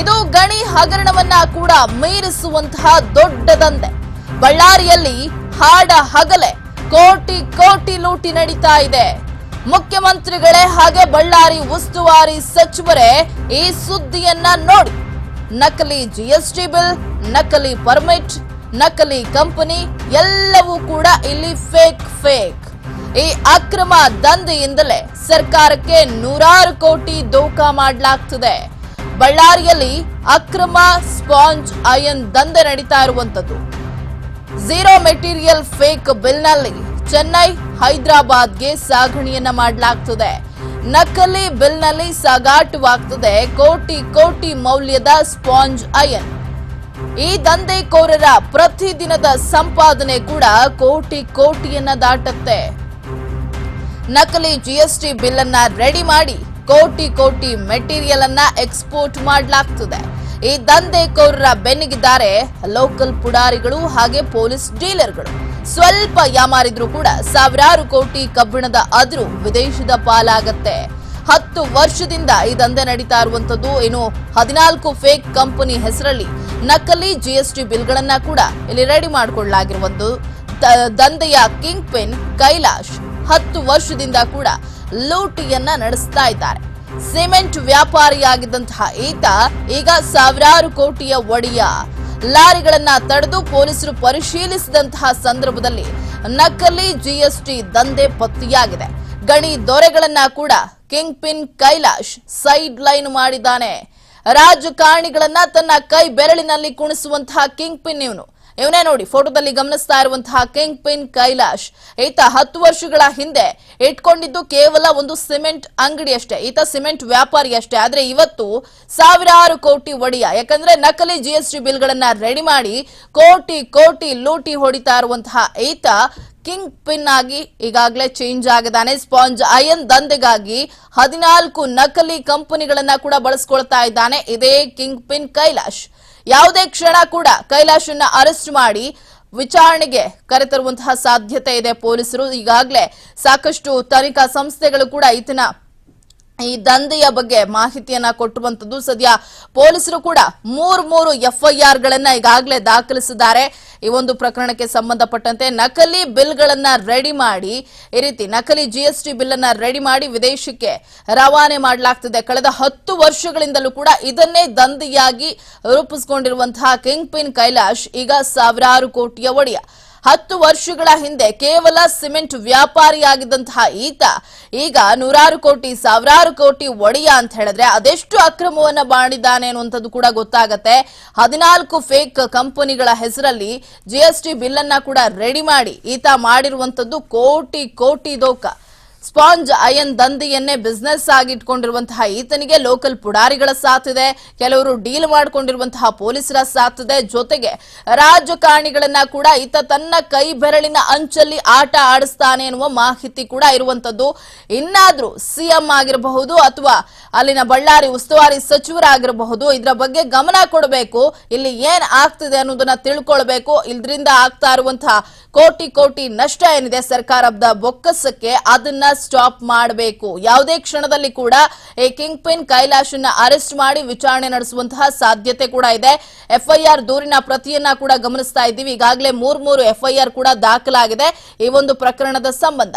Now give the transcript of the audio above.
ಇದು ಗಣಿ ಹಗರಣವನ್ನ ಕೂಡ ಮೀರಿಸುವಂತಹ ದೊಡ್ಡ ದಂಧೆ. ಬಳ್ಳಾರಿಯಲ್ಲಿ ಹಾಡ ಹಗಲೆ, ಕೋಟಿ ಕೋಟಿ ಲೂಟಿ ನಡೀತಾ ಇದೆ. ಮುಖ್ಯಮಂತ್ರಿಗಳೇ ಹಾಗೆ ಬಳ್ಳಾರಿ ಉಸ್ತುವಾರಿ ಸಚಿವರೇ ಈ ಸುದ್ದಿಯನ್ನ ನೋಡಿ. ನಕಲಿ ಜಿಎಸ್ಟಿ ಬಿಲ್, ನಕಲಿ ಪರ್ಮಿಟ್, ನಕಲಿ ಕಂಪನಿ ಎಲ್ಲವೂ ಕೂಡ ಇಲ್ಲಿ ಫೇಕ್ ಫೇಕ್. ಈ ಅಕ್ರಮ ದಂಧೆಯಿಂದಲೇ ಸರ್ಕಾರಕ್ಕೆ ನೂರಾರು ಕೋಟಿ ದೋಖ ಮಾಡಲಾಗ್ತಿದೆ. ಬಳ್ಳಾರಿಯಲ್ಲಿ ಅಕ್ರಮ ಸ್ಪಾಂಜ್ ಅಯನ್ ದಂಧೆ ನಡೀತಾ ಇರುವಂತದ್ದು ಝೀರೋ ಮೆಟೀರಿಯಲ್ ಫೇಕ್ ಬಿಲ್ನಲ್ಲಿ ಚೆನ್ನೈ ಹೈದರಾಬಾದ್ಗೆ ಸಾಗಣೆಯನ್ನ ಮಾಡಲಾಗ್ತದೆ. ನಕಲಿ ಬಿಲ್ನಲ್ಲಿ ಸಾಗಾಟವಾಗ್ತದೆ ಕೋಟಿ ಕೋಟಿ ಮೌಲ್ಯದ ಸ್ಪಾಂಜ್ ಅಯನ್ ಈ ದಂಧೆಕೋರರ ಪ್ರತಿದಿನದ ಸಂಪಾದನೆ ಕೂಡ ಕೋಟಿ ಕೋಟಿಯನ್ನ ದಾಟುತ್ತೆ. ನಕಲಿ ಜಿಎಸ್ಟಿ ಬಿಲ್ ಅನ್ನ ರೆಡಿ ಮಾಡಿ ಕೋಟಿ ಕೋಟಿ ಮೆಟೀರಿಯಲ್ ಅನ್ನ ಎಕ್ಸ್ಪೋರ್ಟ್ ಮಾಡಲಾಗ್ತದೆ. ಈ ದಂಧೆಕೋರರ ಬೆನ್ನಿಗಿದ್ದಾರೆ ಲೋಕಲ್ ಪುಡಾರಿಗಳು ಹಾಗೆ ಪೊಲೀಸ್ ಡೀಲರ್ಗಳು. ಸ್ವಲ್ಪ ಯಾಮಾರಿದ್ರು ಕೂಡ ಸಾವಿರಾರು ಕೋಟಿ ಕಬ್ಬಿಣದ ಅದ್ರು ವಿದೇಶದ ಪಾಲಾಗತ್ತೆ. ಹತ್ತು ವರ್ಷದಿಂದ ಈ ದಂಧೆ ನಡೀತಾ ಇರುವಂತದ್ದು ಏನು ಹದಿನಾಲ್ಕು ಫೇಕ್ ಕಂಪನಿ ಹೆಸರಲ್ಲಿ ನಕಲಿ ಜಿಎಸ್ಟಿ ಬಿಲ್ಗಳನ್ನ ಕೂಡ ಇಲ್ಲಿ ರೆಡಿ ಮಾಡಿಕೊಳ್ಳಲಾಗಿರುವುದು. ದ- ದಂಧೆಯ ಕಿಂಗ್ ಪಿನ್ ಕೈಲಾಶ್ ಹತ್ತು ವರ್ಷದಿಂದ ಕೂಡ ಲೂಟಿಯನ್ನ ನಡೆಸ್ತಾ ಇದ್ದಾರೆ. ಸಿಮೆಂಟ್ ವ್ಯಾಪಾರಿಯಾಗಿದ್ದಂತಹ ಈತ ಈಗ ಸಾವಿರಾರು ಕೋಟಿಯ ಒಡೆಯ. ಲಾರಿಗಳನ್ನ ತಡೆದು ಪೊಲೀಸರು ಪರಿಶೀಲಿಸಿದಂತಹ ಸಂದರ್ಭದಲ್ಲಿ ನಕಲಿ ಜಿಎಸ್ಟಿ ದಂಧೆ ಪತ್ತೆಯಾಗಿದೆ. ಗಣಿ ದೊರೆಗಳನ್ನ ಕೂಡ king pin Kailash side line ಮಾಡಿದ್ದಾನೆ. ರಾಜಕಾರಣಿಗಳನ್ನ ತನ್ನ ಕೈ ಬೆರಳಿನಲ್ಲಿ ಕುಣಿಸುವಂತಹ ಕಿಂಗ್ ಪಿನ್ ಇವನು. ಇವನೇ ನೋಡಿ ಫೋಟೋದಲ್ಲಿ ಗಮನಿಸ್ತಾ ಇರುವಂತಹ ಕಿಂಗ್ ಪಿನ್ ಕೈಲಾಶ್. ಈತ ಹತ್ತು ವರ್ಷಗಳ ಹಿಂದೆ ಇಟ್ಕೊಂಡಿದ್ದು ಕೇವಲ ಒಂದು ಸಿಮೆಂಟ್ ಅಂಗಡಿ ಅಷ್ಟೇ. ಈತ ಸಿಮೆಂಟ್ ವ್ಯಾಪಾರಿ ಅಷ್ಟೇ. ಆದ್ರೆ ಇವತ್ತು ಸಾವಿರಾರು ಕೋಟಿ ಒಡೆಯ. ಯಾಕಂದ್ರೆ ನಕಲಿ ಜಿಎಸ್ಟಿ ಬಿಲ್ಗಳನ್ನ ರೆಡಿ ಮಾಡಿ ಕೋಟಿ ಕೋಟಿ ಲೂಟಿ ಹೊಡಿತಾ ಇರುವಂತಹ ಈತ ಕಿಂಗ್ ಪಿನ್ ಆಗಿ ಈಗಾಗಲೇ ಚೇಂಜ್ ಆಗಿದ್ದಾನೆ. ಸ್ಪಾಂಜ್ ಅಯನ್ ದಂಧೆಗಾಗಿ ಹದಿನಾಲ್ಕು ನಕಲಿ ಕಂಪನಿಗಳನ್ನ ಕೂಡ ಬಳಸ್ಕೊಳ್ತಾ ಇದ್ದಾನೆ. ಇದೇ ಕಿಂಗ್ ಪಿನ್ ಕೈಲಾಶ್. ಯಾವುದೇ ಕ್ಷಣ ಕೂಡ ಕೈಲಾಶನ್ನ ಅರೆಸ್ಟ್ ಮಾಡಿ ವಿಚಾರಣೆಗೆ ಕರೆತರುವಂತಹ ಸಾಧ್ಯತೆ ಇದೆ ಪೊಲೀಸರು. ಈಗಾಗಲೇ ಸಾಕಷ್ಟು ತನಿಖಾ ಸಂಸ್ಥೆಗಳು ಕೂಡ ಈತನ ಈ ದಂಧೆಯ ಬಗ್ಗೆ ಮಾಹಿತಿಯನ್ನ ಕೊಟ್ಟಿರುವಂತದ್ದು ಸದ್ಯ ಪೊಲೀಸರು ಕೂಡ ಮೂರ್ ಮೂರು ಎಫ್ಐಆರ್ ಗಳನ್ನ ಈಗಾಗಲೇ ದಾಖಲಿಸಿದ್ದಾರೆ. ಈ ಒಂದು ಪ್ರಕರಣಕ್ಕೆ ಸಂಬಂಧಪಟ್ಟಂತೆ ನಕಲಿ ಬಿಲ್ಗಳನ್ನ ರೆಡಿ ಮಾಡಿ, ಈ ರೀತಿ ನಕಲಿ ಜಿಎಸ್ಟಿ ಬಿಲ್ ಅನ್ನ ರೆಡಿ ಮಾಡಿ ವಿದೇಶಕ್ಕೆ ರವಾನೆ ಮಾಡಲಾಗ್ತಿದೆ. ಕಳೆದ ಹತ್ತು ವರ್ಷಗಳಿಂದಲೂ ಕೂಡ ಇದನ್ನೇ ದಂಧೆಯಾಗಿ ರೂಪಿಸಿಕೊಂಡಿರುವಂತಹ ಕಿಂಗ್ ಪಿನ್ ಕೈಲಾಶ್ ಈಗ ಸಾವಿರಾರು ಕೋಟಿಯ ಒಡೆಯ. ಹತ್ತು ವರ್ಷಗಳ ಹಿಂದೆ ಕೇವಲ ಸಿಮೆಂಟ್ ವ್ಯಾಪಾರಿಯಾಗಿದ್ದಂತಹ ಈತ ಈಗ ನೂರಾರು ಕೋಟಿ, ಸಾವಿರಾರು ಕೋಟಿ ಒಡೆಯ ಅಂತ ಹೇಳಿದ್ರೆ ಅದೆಷ್ಟು ಅಕ್ರಮವನ್ನ ಮಾಡಿದ್ದಾನೆ ಅನ್ನುವಂಥದ್ದು ಕೂಡ ಗೊತ್ತಾಗತ್ತೆ. ಹದಿನಾಲ್ಕು ಫೇಕ್ ಕಂಪನಿಗಳ ಹೆಸರಲ್ಲಿ ಜಿಎಸ್ಟಿ ಬಿಲ್ ಅನ್ನ ಕೂಡ ರೆಡಿ ಮಾಡಿ ಈತ ಮಾಡಿರುವಂತದ್ದು ಕೋಟಿ ಕೋಟಿ ದೋಖ. ಸ್ಪಾಂಜ್ ಅಯನ್ ದಂಧೆಯನ್ನೇ ಬಿಸ್ನೆಸ್ ಆಗಿ ಇಟ್ಕೊಂಡಿರುವಂತಹ ಈತನಿಗೆ ಲೋಕಲ್ ಪುಡಾರಿಗಳ ಸಾಥ್ ಇದೆ. ಕೆಲವರು ಡೀಲ್ ಮಾಡಿಕೊಂಡಿರುವಂತಹ ಪೊಲೀಸರ ಸಾಥ್ ಇದೆ. ಜೊತೆಗೆ ರಾಜಕಾರಣಿಗಳನ್ನ ಕೂಡ ಈತ ತನ್ನ ಕೈ ಬೆರಳಿನ ಅಂಚಲ್ಲಿ ಆಟ ಆಡಿಸ್ತಾನೆ ಎನ್ನುವ ಮಾಹಿತಿ ಕೂಡ ಇರುವಂತದ್ದು. ಇನ್ನಾದ್ರೂ ಸಿಎಂ ಆಗಿರಬಹುದು ಅಥವಾ ಅಲ್ಲಿನ ಬಳ್ಳಾರಿ ಉಸ್ತುವಾರಿ ಸಚಿವರಾಗಿರಬಹುದು. ಇದರ ಬಗ್ಗೆ ಗಮನ ಕೊಡಬೇಕು. ಇಲ್ಲಿ ಏನ್ ಆಗ್ತಿದೆ ಅನ್ನೋದನ್ನ ತಿಳ್ಕೊಳ್ಬೇಕು. ಇದರಿಂದ ಆಗ್ತಾ ಇರುವಂತಹ ಕೋಟಿ ಕೋಟಿ ನಷ್ಟ ಏನಿದೆ ಸರ್ಕಾರದ ಬೊಕ್ಕಸಕ್ಕೆ. ಅದನ್ನ ಸ್ಟಾಪ್ ಮಾಡಬೇಕು. ಯಾವುದೇ ಕ್ಷಣದಲ್ಲಿ ಕೂಡ ಈ ಕಿಂಗ್ ಪಿನ್ ಕೈಲಾಶನ್ನ ಅರೆಸ್ಟ್ ಮಾಡಿ ವಿಚಾರಣೆ ನಡೆಸುವಂತಹ ಸಾಧ್ಯತೆ ಕೂಡ ಇದೆ. ಎಫ್ಐಆರ್ ದೂರಿನ ಪ್ರತಿಯನ್ನ ಕೂಡ ಗಮನಿಸ್ತಾ ಇದ್ದೀವಿ. ಈಗಾಗಲೇ ಮೂರ್ ಮೂರು ಎಫ್ಐಆರ್ ಕೂಡ ದಾಖಲಾಗಿದೆ. ಈ ಒಂದು ಪ್ರಕರಣದ ಸಂಬಂಧ.